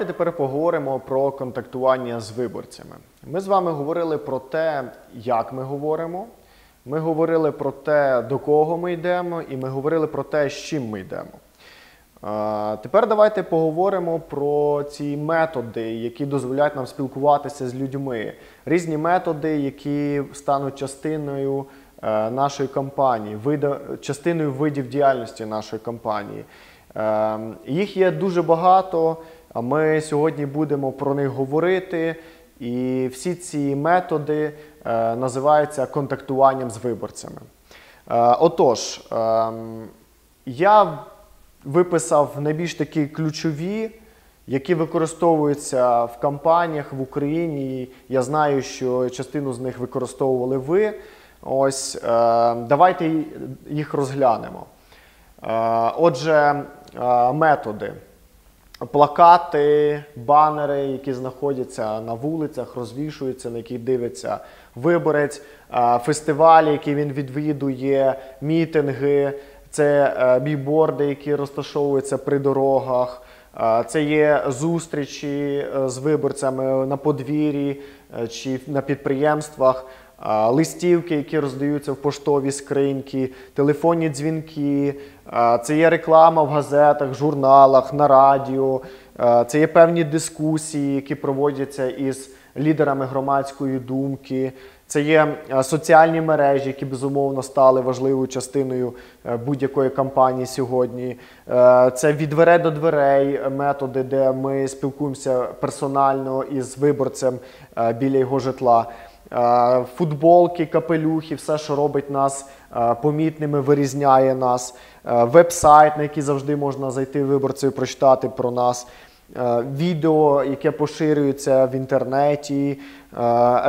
давайте тепер поговоримо про контактування з виборцями. Ми з вами говорили про те, як ми говоримо. Ми говорили про те, до кого ми йдемо, і ми говорили про те, з чим ми йдемо. Тепер давайте поговоримо про ці методи, які дозволяють нам спілкуватися з людьми. Різні методи, які стануть частиною е, нашої кампанії, частиною видів діяльності нашої кампанії. Е, Їх є дуже багато, ми сьогодні будемо про них говорити. І всі ці методи е, називаються контактуванням з виборцями. Е, Отож, ем, я виписав найбільш такі ключові, які використовуються в кампаніях в Україні. Я знаю, що частину з них використовували ви. Ось е, давайте їх розглянемо. Е, Отже, е, методи. Плакати, банери, які знаходяться на вулицях, розвішуються, на яких дивиться виборець, е, фестивалі, які він відвідує, мітинги, це е, бійборди, які розташовуються при дорогах. е, Це є зустрічі з виборцями на подвір'ї чи на підприємствах, листівки, які роздаються в поштові скриньки, телефонні дзвінки. Це є реклама в газетах, журналах, на радіо. Це є певні дискусії, які проводяться із лідерами громадської думки. Це є соціальні мережі, які безумовно стали важливою частиною е, будь-якої кампанії сьогодні. Е, Це від дверей до дверей методи, де ми спілкуємося персонально із виборцем е, біля його житла. Футболки, капелюхи, все, що робить нас помітними, вирізняє нас. Веб-сайт, на який завжди можна зайти виборцею, прочитати про нас. Відео, яке поширюється в інтернеті,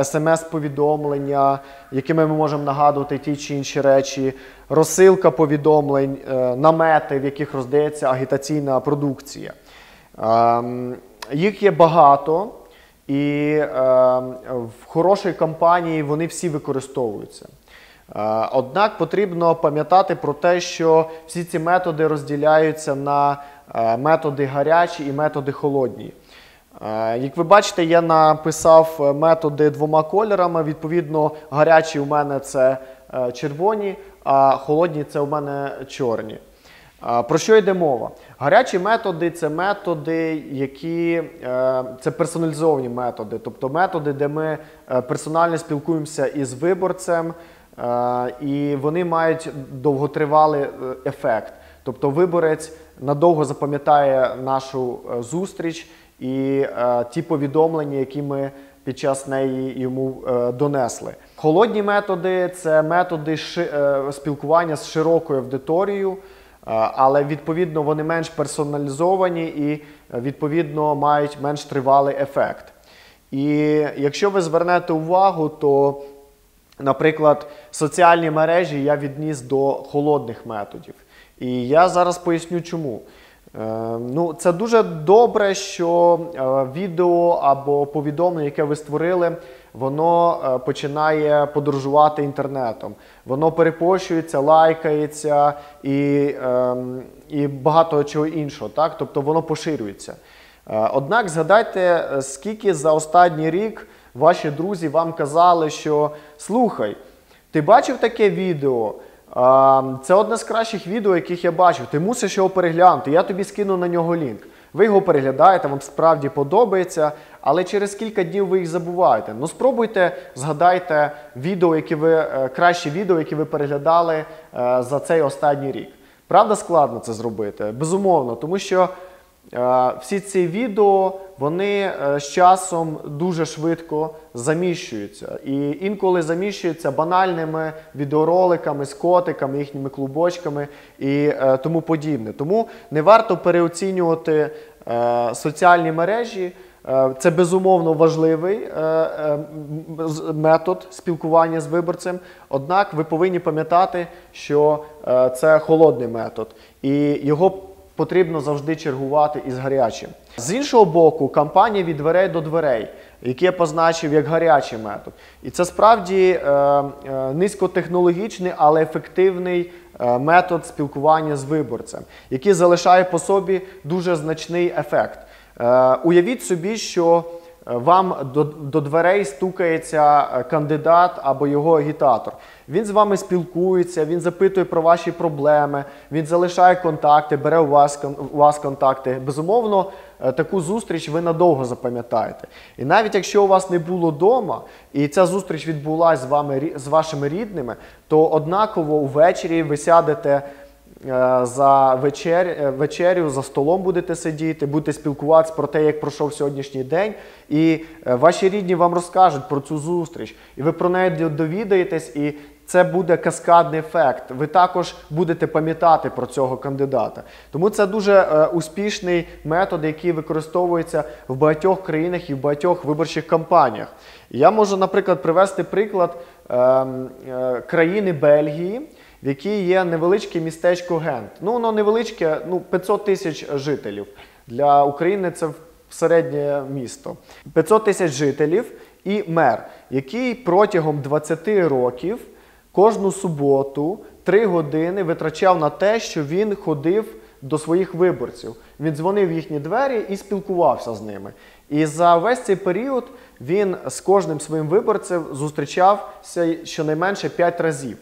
смс-повідомлення, якими ми можемо нагадувати ті чи інші речі, розсилка повідомлень, намети, в яких роздається агітаційна продукція. Їх є багато, і ем, в хорошій кампанії вони всі використовуються. Е, Однак потрібно пам'ятати про те, що всі ці методи розділяються на е, методи гарячі і методи холодні. Е, Як ви бачите, я написав е, методи двома кольорами. Відповідно, гарячі у мене це е, червоні, а холодні це у мене чорні. Про що йде мова? Гарячі методи це методи, які е, це персоналізовані методи, тобто методи, де ми е, персонально спілкуємося із виборцем, е, і вони мають довготривалий ефект. Тобто виборець надовго запам'ятає нашу зустріч і ті повідомлення, які ми під час неї йому донесли. Холодні методи це методи спілкування з широкою аудиторією. Е, Але відповідно вони менш персоналізовані і е, відповідно мають менш тривалий ефект. І якщо ви звернете увагу, то, наприклад, соціальні мережі я відніс до холодних методів. І я зараз поясню чому. Е, Ну, це дуже добре, що відео або повідомлення, яке ви створили, воно починає подорожувати інтернетом. Воно перепощується, лайкається і, ем, і багато чого іншого. Так? Тобто воно поширюється. Е, Однак згадайте, е, скільки за останній рік ваші друзі вам казали, що слухай, ти бачив таке відео? А, Це одне з кращих відео, яких я бачив. Ти мусиш його переглянути. Я тобі скину на нього лінк. Ви його переглядаєте, вам справді подобається, але через кілька днів ви їх забуваєте. Ну спробуйте, згадайте відео, які ви е, кращі відео, які ви переглядали е, за цей останній рік. Правда, складно це зробити? Безумовно, тому що Всі ці відео вони е, з часом дуже швидко заміщуються. І інколи заміщуються банальними відеороликами з котиками, їхніми клубочками і е, тому подібне. Тому не варто переоцінювати е, соціальні мережі. Е, Це безумовно важливий е, е, метод спілкування з виборцем. Однак ви повинні пам'ятати, що е, це холодний метод, і його потрібно завжди чергувати із гарячим. З іншого боку, кампанія від дверей до дверей, які я позначив як гарячий метод. І це справді е, е, низькотехнологічний, але ефективний е, метод спілкування з виборцем, який залишає по собі дуже значний ефект. Е, Уявіть собі, що вам до, до дверей стукається е, кандидат або його агітатор. Він з вами спілкується, він запитує про ваші проблеми, він залишає контакти, бере у вас, у вас контакти. Безумовно, е, таку зустріч ви надовго запам'ятаєте. І навіть якщо у вас не було вдома, і ця зустріч відбулася з вами з вашими рідними, то однаково ввечері ви сядете. Е, За вечер, е, вечерю за столом будете сидіти, будете спілкуватися про те, як пройшов сьогоднішній день, і е, ваші рідні вам розкажуть про цю зустріч, і ви про неї довідаєтесь, і це буде каскадний ефект. Ви також будете пам'ятати про цього кандидата. Тому це дуже успішний метод, який використовується в багатьох країнах і в багатьох виборчих кампаніях. Я можу, наприклад, привести приклад ем, країни Бельгії в якій є невеличке містечко Гент. Ну, воно невеличке, ну 500 тисяч жителів. Для України це середнє місто. 500 тисяч жителів і мер, який протягом 20 років кожну суботу 3 години витрачав на те, що він ходив до своїх виборців. Він дзвонив в їхні двері і спілкувався з ними. І за весь цей період він з кожним своїм виборцем зустрічався щонайменше 5 разів.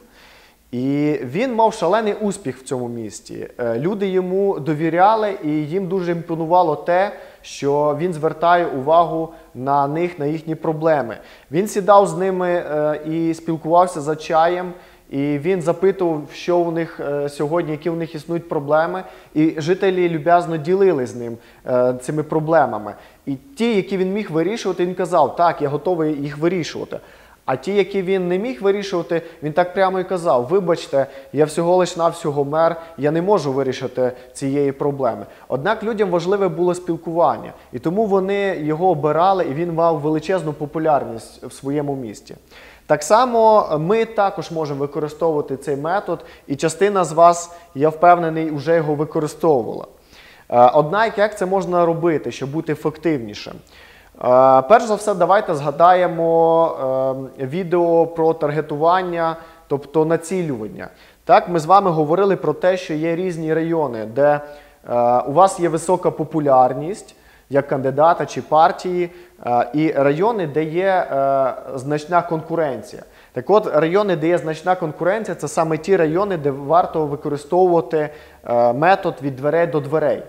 І він мав шалений успіх в цьому місті. Е, Люди йому довіряли, і їм дуже імпонувало те, що він звертає увагу на них, на їхні проблеми. Він сідав з ними е, і спілкувався за чаєм. І він запитував, що у них е, сьогодні, які у них існують проблеми. І жителі люб'язно ділили з ним цими проблемами. І ті, які він міг вирішувати, він казав, так, я готовий їх вирішувати. А ті, які він не міг вирішувати, він так прямо і казав: Вибачте, я всього лиш навсього мер, я не можу вирішити цієї проблеми. Однак людям важливе було спілкування, і тому вони його обирали, і він мав величезну популярність в своєму місті. Так само ми також можемо використовувати цей метод, і частина з вас, я впевнений, вже його використовувала. Е, Однак, як це можна робити, щоб бути ефективнішим? Е, Перш за все, давайте згадаємо е, відео про таргетування, тобто націлювання. Так, ми з вами говорили про те, що є різні райони, де е, у вас є висока популярність як кандидата чи партії, е, і райони, де є значна конкуренція. Так от, райони, де є значна конкуренція, це саме ті райони, де варто використовувати метод від дверей до дверей.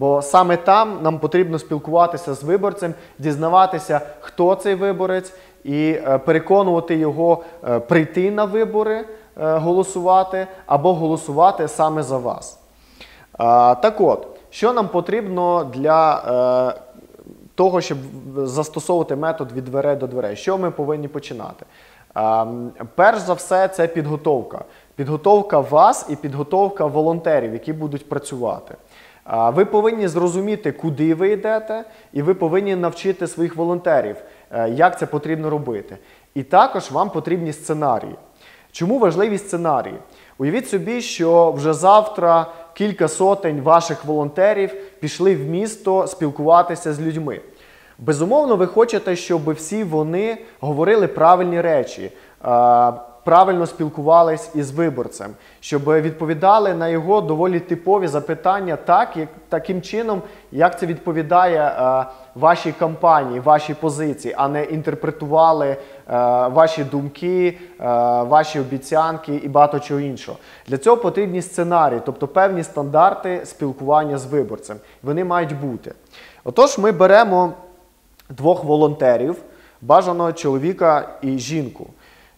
Бо саме там нам потрібно спілкуватися з виборцем, дізнаватися, хто цей виборець, і е, переконувати його е, прийти на вибори, е, голосувати або голосувати саме за вас. Так от, що нам потрібно для того, щоб застосовувати метод від дверей до дверей? Що ми повинні починати? Перш за все, це підготовка. Підготовка вас і підготовка волонтерів, які будуть працювати. Ви повинні зрозуміти, куди ви йдете, і ви повинні навчити своїх волонтерів, е, як це потрібно робити. І також вам потрібні сценарії. Чому важливі сценарії? Уявіть собі, що вже завтра кілька сотень ваших волонтерів пішли в місто спілкуватися з людьми. Безумовно, ви хочете, щоб всі вони говорили правильні речі, е, правильно спілкувались із виборцем, щоб відповідали на його доволі типові запитання так, як, таким чином, як це відповідає е, вашій кампанії, вашій позиції, а не інтерпретували е, ваші думки, е, ваші обіцянки і багато чого іншого. Для цього потрібні сценарії, тобто певні стандарти спілкування з виборцем. Вони мають бути. Отож, ми беремо двох волонтерів, бажаного чоловіка і жінку.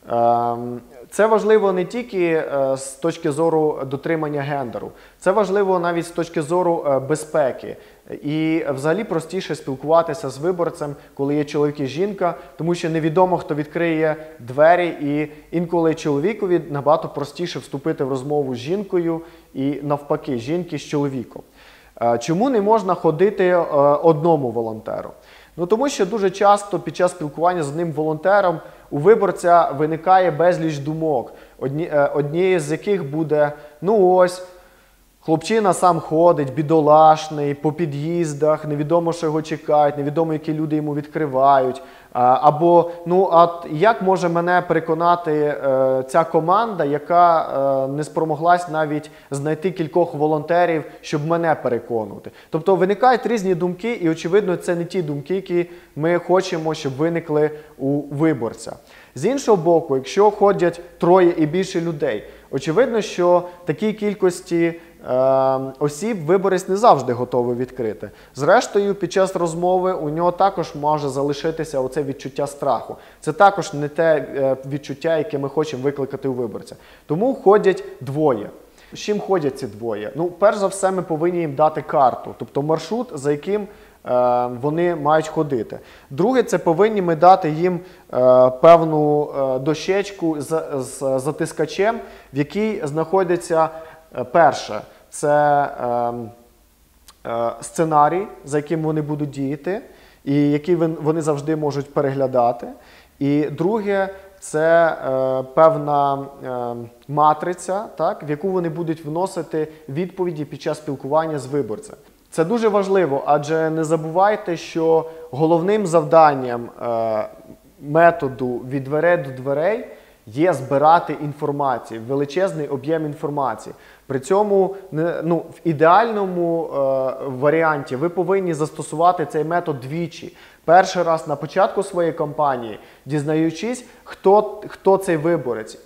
Ем, Це важливо не тільки е, з точки зору дотримання гендеру, це важливо навіть з точки зору е, безпеки. І взагалі простіше спілкуватися з виборцем, коли є чоловік і жінка, тому що невідомо, хто відкриє двері, і інколи чоловікові набагато простіше вступити в розмову з жінкою і навпаки, жінки з чоловіком. Е, Чому не можна ходити одному волонтеру? Ну тому що дуже часто під час спілкування з одним волонтером у виборця виникає безліч думок, е, однією з яких буде: ну ось, Хлопчина сам ходить, бідолашний, по під'їздах, невідомо, що його чекають, невідомо, які люди йому відкривають. А, Або ну а як може мене переконати е, ця команда, яка е, не спромоглась навіть знайти кількох волонтерів, щоб мене переконувати? Тобто виникають різні думки, і очевидно, це не ті думки, які ми хочемо, щоб виникли у виборця. З іншого боку, якщо ходять троє і більше людей, очевидно, що такій кількості. Е, осіб виборець не завжди готовий відкрити. Зрештою, під час розмови у нього також може залишитися оце відчуття страху. Це також не те е, відчуття, яке ми хочемо викликати у виборця. Тому ходять двоє. З чим ходять ці двоє? Ну, перш за все, ми повинні їм дати карту, тобто маршрут, за яким е, вони мають ходити. Друге, це повинні ми дати їм е, певну дощечку з, затискачем, в якій знаходиться е, перше це е, е, сценарій, за яким вони будуть діяти, і який вони завжди можуть переглядати. І друге, це е, певна е, матриця, так, в яку вони будуть вносити відповіді під час спілкування з виборцем. Це дуже важливо, адже не забувайте, що головним завданням е, методу від дверей до дверей є збирати інформацію, величезний об'єм інформації. При цьому ну, в ідеальному е, варіанті ви повинні застосувати цей метод двічі. Перший раз на початку своєї кампанії, дізнаючись, хто хто цей виборець,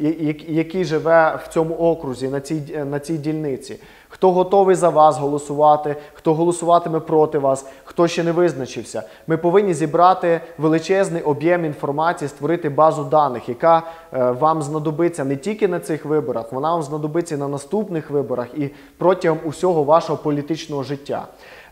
який живе в цьому окрузі, на цій, на цій дільниці хто готовий за вас голосувати, хто голосуватиме проти вас, хто ще не визначився. Ми повинні зібрати величезний об'єм інформації, створити базу даних, яка е, вам знадобиться не тільки на цих виборах, вона вам знадобиться на наступних виборах і протягом усього вашого політичного життя.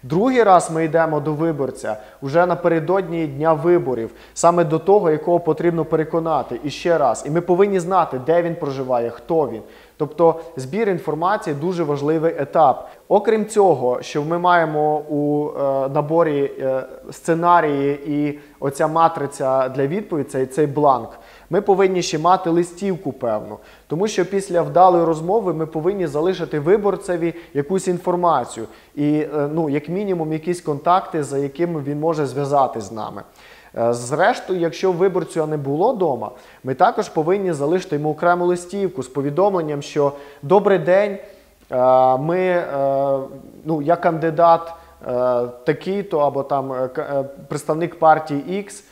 Другий раз ми йдемо до виборця вже напередодні дня виборів, саме до того, якого потрібно переконати. І ще раз. І ми повинні знати, де він проживає, хто він. Тобто збір інформації дуже важливий етап. Окрім цього, що ми маємо у е, наборі е, сценарії і оця матриця для відповідей, цей, цей бланк. Ми повинні ще мати листівку певну, тому що після вдалої розмови ми повинні залишити виборцеві якусь інформацію і, е, ну, як мінімум, якісь контакти, за якими він може зв'язатись з нами. Е, зрештою, якщо виборцю не було вдома, ми також повинні залишити йому окрему листівку з повідомленням, що добрий день, е, ми, ну, я кандидат такий-то або там представник партії X.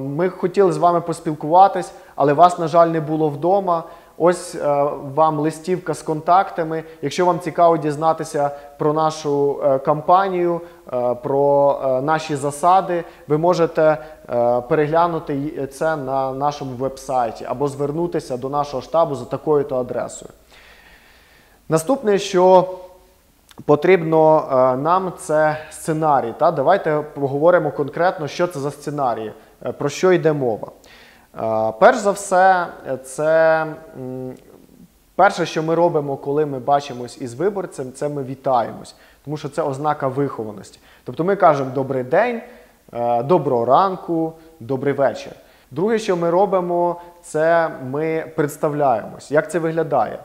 Ми хотіли з вами поспілкуватись, але вас, на жаль, не було вдома. Ось е, вам листівка з контактами. Якщо вам цікаво дізнатися про нашу е, кампанію, е, про е, наші засади, ви можете е, переглянути це на нашому веб-сайті або звернутися до нашого штабу за такою-то адресою. Наступне, що потрібно е, нам, це сценарій. Та? Давайте поговоримо конкретно, що це за сценарії. Е, про що йде мова? Е, перш за все, це перше, що ми робимо, коли ми бачимось із виборцем, це ми вітаємось, тому що це ознака вихованості. Тобто ми кажемо добрий день, доброго ранку, добрий вечір. Друге, що ми робимо, це ми представляємось. Як це виглядає?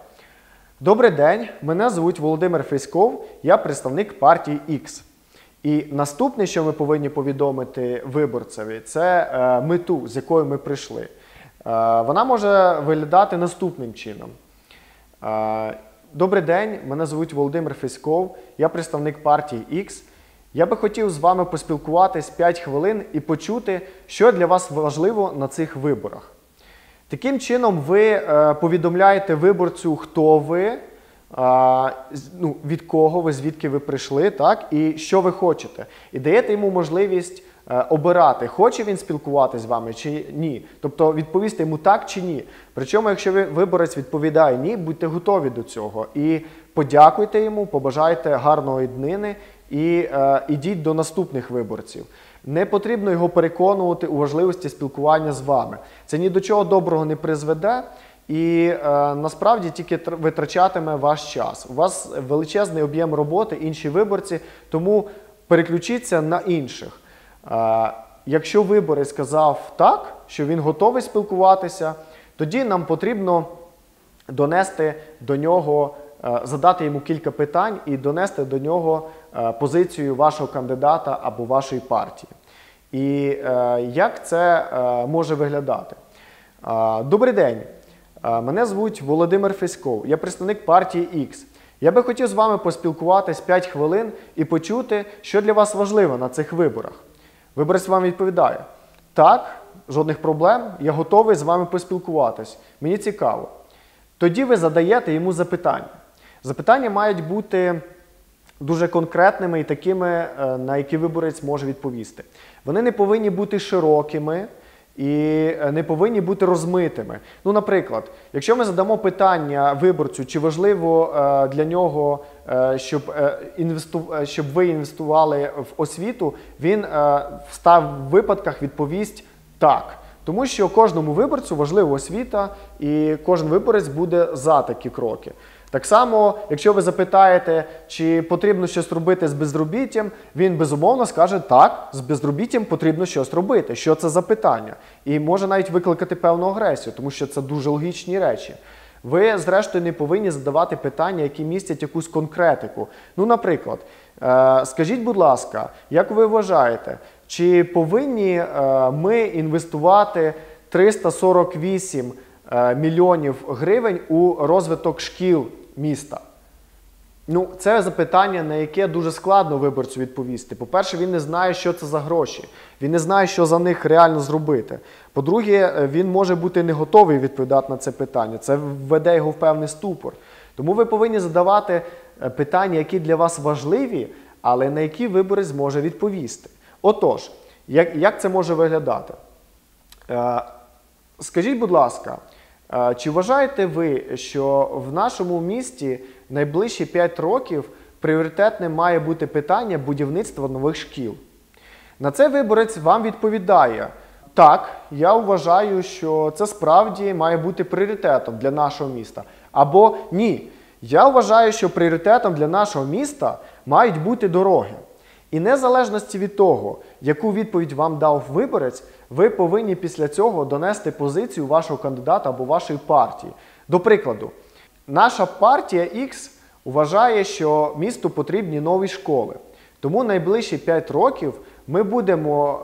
Добрий день, мене звуть Володимир Фейськов, я представник партії X. І наступне, що ми повинні повідомити виборцеві, це е, мету, з якою ми прийшли. Е, вона може виглядати наступним чином. Е, Добрий день, мене звуть Володимир Феськов, я представник партії X. Я би хотів з вами поспілкуватись 5 хвилин і почути, що для вас важливо на цих виборах. Таким чином, ви повідомляєте виборцю, хто ви а, ну, від кого ви, звідки ви прийшли, так, і що ви хочете. І даєте йому можливість е, обирати, хоче він спілкуватися з вами чи ні. Тобто відповісти йому так чи ні. Причому, якщо ви, виборець відповідає ні, будьте готові до цього. І подякуйте йому, побажайте гарної днини і е, ідіть до наступних виборців. Не потрібно його переконувати у важливості спілкування з вами. Це ні до чого доброго не призведе. І е, насправді тільки витрачатиме ваш час. У вас величезний об'єм роботи, інші виборці, тому переключіться на інших. Е, якщо виборець сказав так, що він готовий спілкуватися, тоді нам потрібно донести до нього задати йому кілька питань і донести до нього е, позицію вашого кандидата або вашої партії. І е, як це е, може виглядати? Е, Добрий день. Е, Мене звуть Володимир Феськов, я представник партії X. Я би хотів з вами поспілкуватись 5 хвилин і почути, що для вас важливо на цих виборах. Виборець вам відповідає: так, жодних проблем, я готовий з вами поспілкуватись. Мені цікаво. Тоді ви задаєте йому запитання. Запитання мають бути дуже конкретними і такими, е, на які виборець може відповісти. Вони не повинні бути широкими і е, не повинні бути розмитими. Ну, наприклад, якщо ми задамо питання виборцю, чи важливо е, для нього, щоб, інвесту- щоб ви інвестували в освіту, він в 100 випадках відповість так. Тому що кожному виборцю важлива освіта, і кожен виборець буде за такі кроки. Так само, якщо ви запитаєте, чи потрібно щось робити з безробіттям, він безумовно скаже, так, з безробіттям потрібно щось робити. Що це за питання? І може навіть викликати певну агресію, тому що це дуже логічні речі. Ви, зрештою, не повинні задавати питання, які містять якусь конкретику. Ну, наприклад, е, скажіть, будь ласка, як ви вважаєте, чи повинні е, ми інвестувати 348 е, мільйонів гривень у розвиток шкіл міста? Ну, це запитання, на яке дуже складно виборцю відповісти. По-перше, він не знає, що це за гроші. Він не знає, що за них реально зробити. По-друге, е, він може бути не готовий відповідати на це питання. Це введе його в певний ступор. Тому ви повинні задавати е, питання, які для вас важливі, але на які виборець зможе відповісти. Отож, як, як це може виглядати? Е, Скажіть, будь ласка, чи вважаєте ви, що в нашому місті найближчі 5 років пріоритетним має бути питання будівництва нових шкіл? На це виборець вам відповідає: так, я вважаю, що це справді має бути пріоритетом для нашого міста. Або ні, я вважаю, що пріоритетом для нашого міста мають бути дороги. І незалежності від того, яку відповідь вам дав виборець, ви повинні після цього донести позицію вашого кандидата або вашої партії. До прикладу, наша партія X вважає, що місту потрібні нові школи. Тому найближчі 5 років ми будемо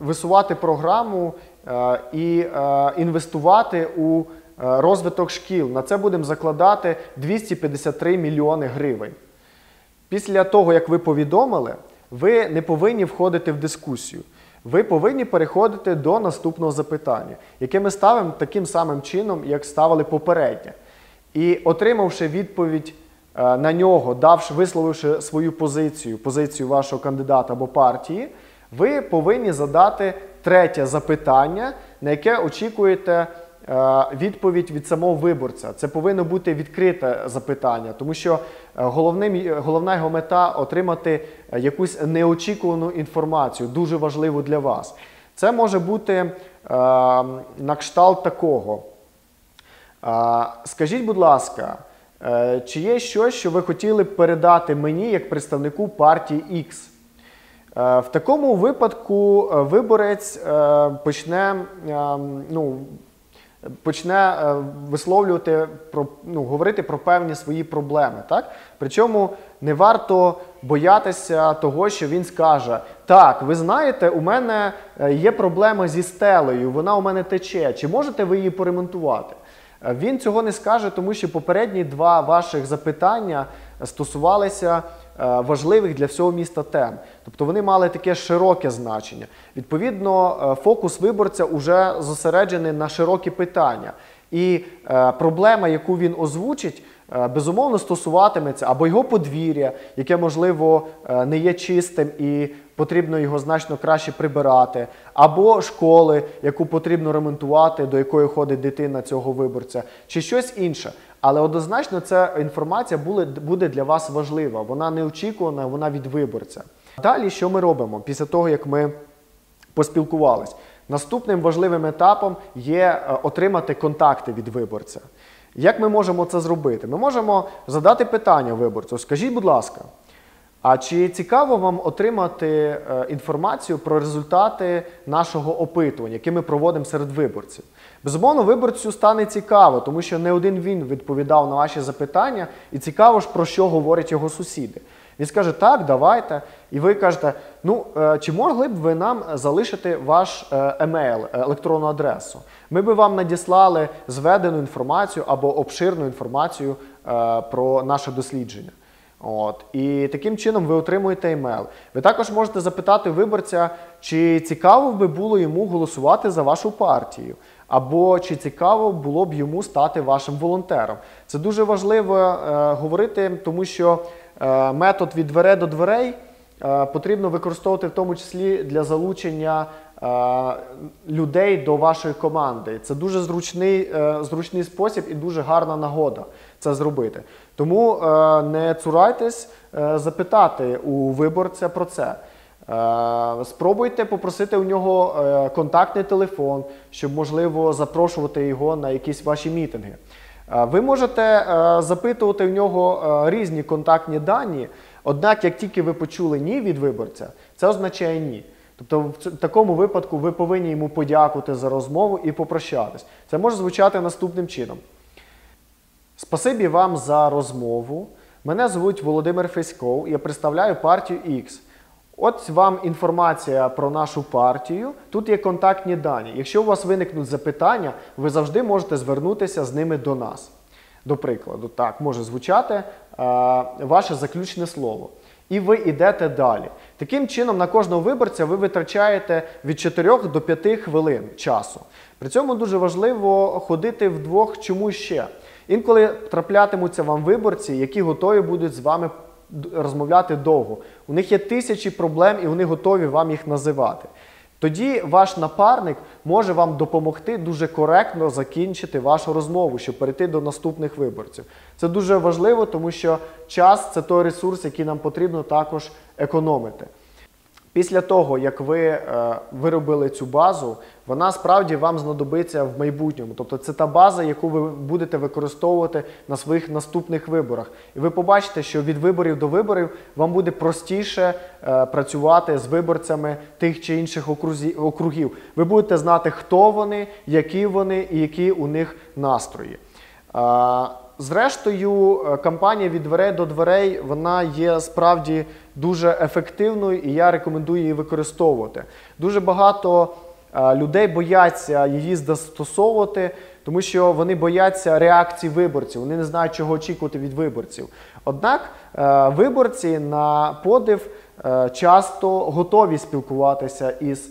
е, висувати програму е, і е, інвестувати у е, розвиток шкіл. На це будемо закладати 253 мільйони гривень. Після того, як ви повідомили, ви не повинні входити в дискусію. Ви повинні переходити до наступного запитання, яке ми ставимо таким самим чином, як ставили попереднє. І отримавши відповідь е, на нього, давши, висловивши свою позицію, позицію вашого кандидата або партії, ви повинні задати третє запитання, на яке очікуєте відповідь від самого виборця. Це повинно бути відкрите запитання, тому що е, головним, головна його мета отримати е, якусь неочікувану інформацію, дуже важливу для вас. Це може бути е, на кшталт такого. А, Скажіть, будь ласка, е, чи є щось, що ви хотіли б передати мені як представнику партії X? Е, В такому випадку е, виборець е, почне, е, ну, почне е, висловлювати про ну, говорити про певні свої проблеми. Так? Причому не варто боятися того, що він скаже: Так, ви знаєте, у мене е, є проблема зі стелею, вона у мене тече. Чи можете ви її поремонтувати? Е, Він цього не скаже, тому що попередні два ваших запитання стосувалися важливих для всього міста тем. Тобто вони мали таке широке значення. Відповідно, е, фокус виборця вже зосереджений на широкі питання. І е, проблема, яку він озвучить, е, безумовно стосуватиметься або його подвір'я, яке, можливо, е, не є чистим і потрібно його значно краще прибирати, або школи, яку потрібно ремонтувати, до якої ходить дитина цього виборця, чи щось інше. Але однозначно ця інформація буде, для вас важлива. Вона неочікувана, вона від виборця. Далі, що ми робимо після того, як ми поспілкувались? Наступним важливим етапом є е, отримати контакти від виборця. Як ми можемо це зробити? Ми можемо задати питання виборцю. Скажіть, будь ласка, А чи цікаво вам отримати е, інформацію про результати нашого опитування, яке ми проводимо серед виборців? Безумовно, виборцю стане цікаво, тому що не один він відповідав на ваші запитання, і цікаво ж про що говорять його сусіди. Він скаже, так, давайте. І ви кажете, ну е, чи могли б ви нам залишити ваш е, емейл, електронну адресу? Ми би вам надіслали зведену інформацію або обширну інформацію про наше дослідження. От. І таким чином ви отримуєте емейл. Ви також можете запитати виборця, чи цікаво би було йому голосувати за вашу партію, або чи цікаво було б йому стати вашим волонтером. Це дуже важливо е, говорити, тому що е, метод від дверей до дверей е, потрібно використовувати в тому числі для залучення е, людей до вашої команди. Це дуже зручний, е, зручний спосіб і дуже гарна нагода це зробити. Тому е, не цурайтесь е, запитати у виборця про це. Е, Спробуйте попросити у нього контактний телефон, щоб можливо запрошувати його на якісь ваші мітинги. Ви можете запитувати в нього різні контактні дані, однак, як тільки ви почули ні від виборця, це означає ні. Тобто в такому випадку ви повинні йому подякувати за розмову і попрощатись. Це може звучати наступним чином. Спасибі вам за розмову. Мене звуть Володимир Феськов, я представляю партію X. От вам інформація про нашу партію. Тут є контактні дані. Якщо у вас виникнуть запитання, ви завжди можете звернутися з ними до нас. До прикладу, так може звучати е, ваше заключне слово. І ви йдете далі. Таким чином, на кожного виборця ви витрачаєте від 4 до 5 хвилин часу. При цьому дуже важливо ходити вдвох чому ще. Інколи траплятимуться вам виборці, які готові будуть з вами розмовляти довго. У них є тисячі проблем, і вони готові вам їх називати. Тоді ваш напарник може вам допомогти дуже коректно закінчити вашу розмову, щоб перейти до наступних виборців. Це дуже важливо, тому що час це той ресурс, який нам потрібно також економити. Після того, як ви е, виробили цю базу, вона справді вам знадобиться в майбутньому. Тобто це та база, яку ви будете використовувати на своїх наступних виборах. І ви побачите, що від виборів до виборів вам буде простіше е, працювати з виборцями тих чи інших округів. Ви будете знати, хто вони, які вони і які у них настрої. Зрештою, е, кампанія від дверей до дверей вона є справді дуже ефективною, і я рекомендую її використовувати. Дуже багато е, людей бояться її застосовувати, тому що вони бояться реакції виборців, вони не знають, чого очікувати від виборців. Однак е, виборці на подив часто готові спілкуватися із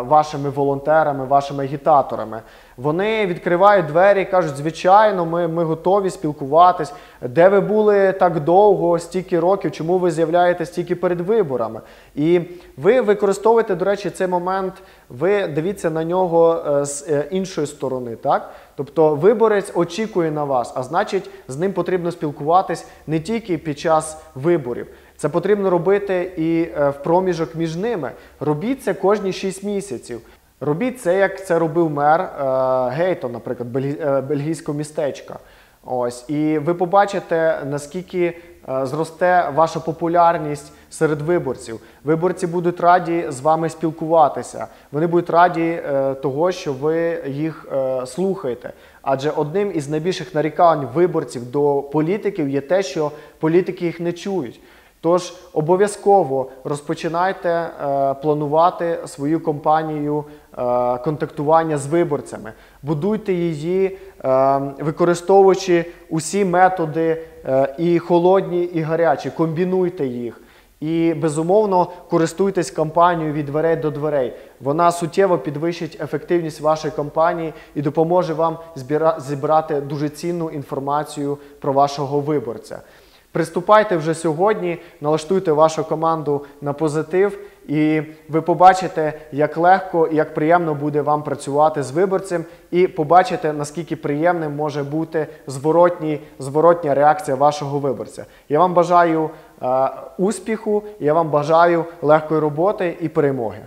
вашими волонтерами, вашими агітаторами. Вони відкривають двері і кажуть, звичайно, ми, ми готові спілкуватись. Де ви були так довго, стільки років, чому ви з'являєтесь тільки перед виборами? І ви використовуєте, до речі, цей момент, ви дивіться на нього е, з е, іншої сторони, так? Тобто виборець очікує на вас, а значить, з ним потрібно спілкуватись не тільки під час виборів. Це потрібно робити і е, в проміжок між ними. Робіть це кожні 6 місяців. Робіть це, як це робив мер е, Гейтон, наприклад, бельгі- е, бельгійського містечка. Ось, і ви побачите, наскільки е, зросте ваша популярність серед виборців. Виборці будуть раді з вами спілкуватися. Вони будуть раді е, того, що ви їх е, слухаєте. Адже одним із найбільших нарікань виборців до політиків є те, що політики їх не чують. Тож обов'язково розпочинайте е, планувати свою кампанію е, контактування з виборцями, будуйте її, е, використовуючи усі методи е, і холодні, і гарячі, комбінуйте їх. І безумовно користуйтесь кампанією від дверей до дверей. Вона суттєво підвищить ефективність вашої кампанії і допоможе вам зібрати дуже цінну інформацію про вашого виборця. Приступайте вже сьогодні, налаштуйте вашу команду на позитив, і ви побачите, як легко і як приємно буде вам працювати з виборцем, і побачите, наскільки приємним може бути зворотні, зворотня реакція вашого виборця. Я вам бажаю е, успіху, я вам бажаю легкої роботи і перемоги.